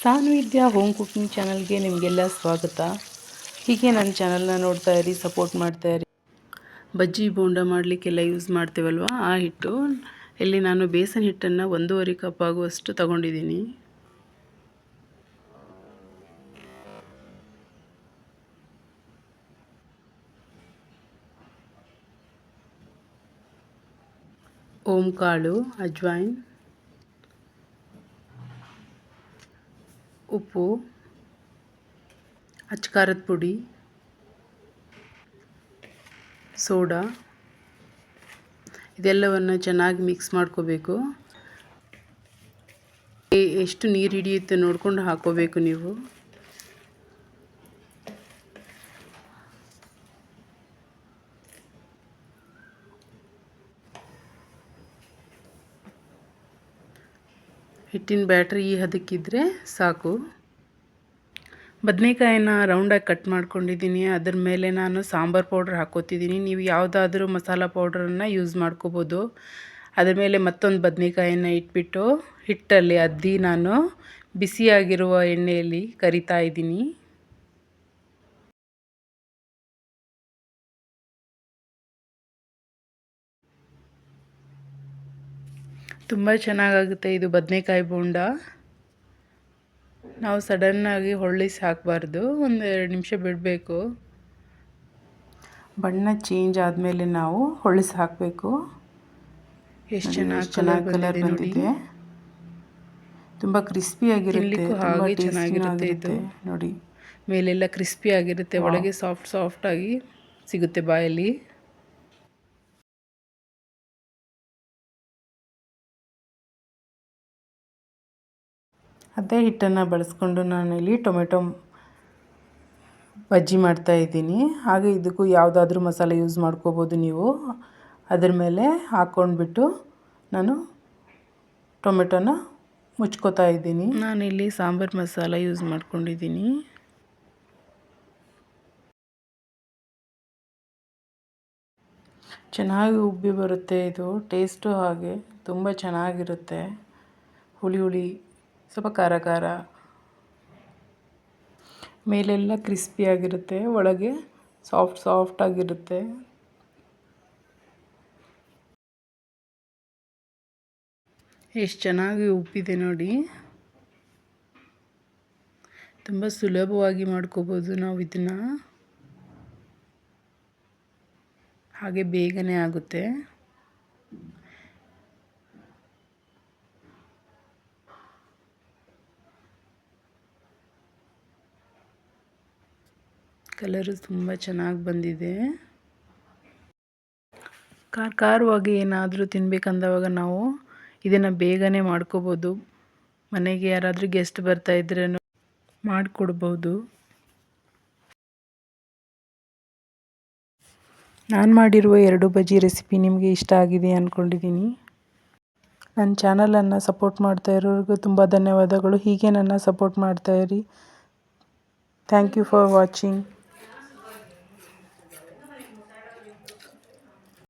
ಸಾನ್ವಿದ್ಯಾ home cooking ಚಾನಲ್ಗೆ ನಿಮಗೆಲ್ಲ ಸ್ವಾಗತ. ಹೀಗೆ ನನ್ನ ಚಾನಲ್ನ ನೋಡ್ತಾ ಇರಿ, ಸಪೋರ್ಟ್ ಮಾಡ್ತಾ ಇರಿ. ಬಜ್ಜಿ ಬೋಂಡ ಮಾಡಲಿಕ್ಕೆಲ್ಲ ಯೂಸ್ ಮಾಡ್ತೇವಲ್ವ? ಆ ಹಿಟ್ಟು. ಇಲ್ಲಿ ನಾನು ಬೇಸನ್ ಹಿಟ್ಟನ್ನು ಒಂದೂವರೆ ಕಪ್ ಆಗುವಷ್ಟು ತಗೊಂಡಿದ್ದೀನಿ. ಓಂ ಕಾಳು, ಅಜ್ವಾಯಿನ್. ಉಪ್ಪು ಅಚ್ಕಾರದ ಪುಡಿ ಸೋಡಾ ಇದೆಲ್ಲವನ್ನು ಚೆನ್ನಾಗಿ ಮಿಕ್ಸ್ ಮಾಡ್ಕೋಬೇಕು. ಎಷ್ಟು ನೀರು ಹಿಡಿಯುತ್ತೆ ನೋಡಿಕೊಂಡು ಹಾಕೋಬೇಕು ನೀವು. ಹಿಟ್ಟಿನ ಬ್ಯಾಟ್ರಿ ಈ ಹದಕ್ಕಿದ್ರೆ ಸಾಕು. ಬದನೆಕಾಯಿನ ರೌಂಡಾಗಿ ಕಟ್ ಮಾಡ್ಕೊಂಡಿದ್ದೀನಿ ಅದ್ರ ಮೇಲೆ ನಾನು ಸಾಂಬಾರು ಪೌಡ್ರ್ ಹಾಕೋತಿದ್ದೀನಿ ನೀವು ಯಾವುದಾದ್ರೂ ಮಸಾಲ ಪೌಡ್ರನ್ನು ಯೂಸ್ ಮಾಡ್ಕೋಬೋದು. ಅದ್ರ ಮೇಲೆ ಮತ್ತೊಂದು ಬದನೆಕಾಯಿನ ಇಟ್ಬಿಟ್ಟು ಹಿಟ್ಟಲ್ಲಿ ಅದ್ದಿ ನಾನು ಬಿಸಿಯಾಗಿರುವ ಎಣ್ಣೆಯಲ್ಲಿ ಕರಿತಾ ಇದ್ದೀನಿ ತುಂಬ ಚೆನ್ನಾಗಾಗುತ್ತೆ ಇದು ಬದನೆಕಾಯಿ ಬೋಂಡ. ನಾವು ಸಡನ್ನಾಗಿ ಹೊಳ್ಳಿಸಿ ಹಾಕಬಾರ್ದು ಒಂದು ಎರಡು ನಿಮಿಷ ಬಿಡಬೇಕು. ಬಣ್ಣ ಚೇಂಜ್ ಆದಮೇಲೆ ನಾವು ಹೊಳ್ಳಿಸಿ ಹಾಕಬೇಕು ಎಷ್ಟು ಚೆನ್ನಾಗಿ ಚೆನ್ನಾಗಿ ಕಲರ್ ಬಂದಿದೆ ತುಂಬ ಕ್ರಿಸ್ಪಿಯಾಗಿರುತ್ತೆ ಹಾಗೆ ಚೆನ್ನಾಗಿರುತ್ತೆ ಇದು. ನೋಡಿ. ಮೇಲೆಲ್ಲ ಕ್ರಿಸ್ಪಿ ಆಗಿರುತ್ತೆ. ಒಳಗೆ ಸಾಫ್ಟ್ ಸಾಫ್ಟಾಗಿ ಸಿಗುತ್ತೆ ಬಾಯಲ್ಲಿ. ಅದೇ ಹಿಟ್ಟನ್ನು ಬಳಸ್ಕೊಂಡು ನಾನಿಲ್ಲಿ ಟೊಮೆಟೊ ಬಜ್ಜಿ ಮಾಡ್ತಾ ಇದ್ದೀನಿ. ಹಾಗೆ ಇದಕ್ಕೂ ಯಾವುದಾದ್ರೂ ಮಸಾಲೆ ಯೂಸ್ ಮಾಡ್ಕೋಬೋದು ನೀವು. ಅದ್ರ ಮೇಲೆ ಹಾಕ್ಕೊಂಡ್ಬಿಟ್ಟು ನಾನು ಟೊಮೆಟೊನ ಮುಚ್ಕೋತಾ ಇದ್ದೀನಿ. ನಾನಿಲ್ಲಿ ಸಾಂಬಾರು ಮಸಾಲ ಯೂಸ್ ಮಾಡ್ಕೊಂಡಿದ್ದೀನಿ. ಚೆನ್ನಾಗಿ ಉಬ್ಬಿ ಬರುತ್ತೆ ಇದು. ಟೇಸ್ಟು ಹಾಗೆ ತುಂಬ ಚೆನ್ನಾಗಿರುತ್ತೆ. ಹುಳಿ ಹುಳಿ ಸ್ವಲ್ಪ ಖಾರ ಖಾರ. ಮೇಲೆಲ್ಲ ಕ್ರಿಸ್ಪಿಯಾಗಿರುತ್ತೆ ಒಳಗೆ ಸಾಫ್ಟ್ ಸಾಫ್ಟಾಗಿರುತ್ತೆ ಎಷ್ಟು ಚೆನ್ನಾಗಿ ಉಪ್ಪಿದೆ ನೋಡಿ. ತುಂಬ ಸುಲಭವಾಗಿ ಮಾಡ್ಕೋಬೋದು ನಾವು ಇದನ್ನು. ಹಾಗೆ ಬೇಗನೆ ಆಗುತ್ತೆ. ಕಲರು ತುಂಬ ಚೆನ್ನಾಗಿ ಬಂದಿದೆ. ಖಾರ ಖಾರವಾಗಿ ಏನಾದರೂ ತಿನ್ಬೇಕಂದವಾಗ ನಾವು ಇದನ್ನು ಬೇಗನೆ ಮಾಡ್ಕೋಬೋದು. ಮನೆಗೆ ಯಾರಾದರೂ ಗೆಸ್ಟ್ ಬರ್ತಾ ಇದ್ರೂ ಮಾಡಿಕೊಡ್ಬೋದು. ನಾನು ಮಾಡಿರುವ ಎರಡು ಬಜ್ಜಿ ರೆಸಿಪಿ ನಿಮಗೆ ಇಷ್ಟ ಆಗಿದೆ ಅಂದ್ಕೊಂಡಿದ್ದೀನಿ ನನ್ನ ಚಾನಲನ್ನು ಸಪೋರ್ಟ್ ಮಾಡ್ತಾ ಇರೋರಿಗೂ ತುಂಬ ಧನ್ಯವಾದಗಳು. ಹೀಗೆ ನನ್ನ ಸಪೋರ್ಟ್ ಮಾಡ್ತಾಯಿರಿ ಥ್ಯಾಂಕ್ ಯು ಫಾರ್ ವಾಚಿಂಗ್